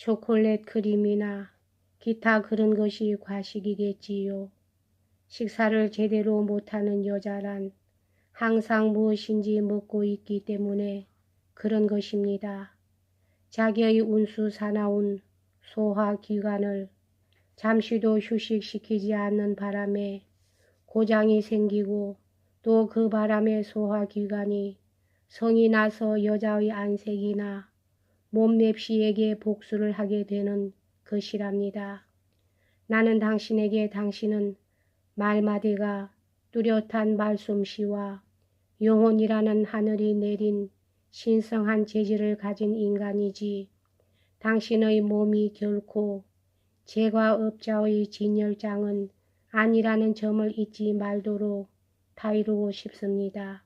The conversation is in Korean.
초콜릿 크림이나 기타 그런 것이 과식이겠지요. 식사를 제대로 못하는 여자란 항상 무엇인지 먹고 있기 때문에 그런 것입니다. 자기의 운수 사나운 소화기관을 잠시도 휴식시키지 않는 바람에 고장이 생기고 또 그 바람에 소화기관이 성이 나서 여자의 안색이나 몸맵시에게 복수를 하게 되는 것이랍니다. 나는 당신에게 당신은 말마디가 뚜렷한 말솜씨와 영혼이라는 하늘이 내린 신성한 재질을 가진 인간이지 당신의 몸이 결코 제과업자의 진열장은 아니라는 점을 잊지 말도록 다이루고 싶습니다.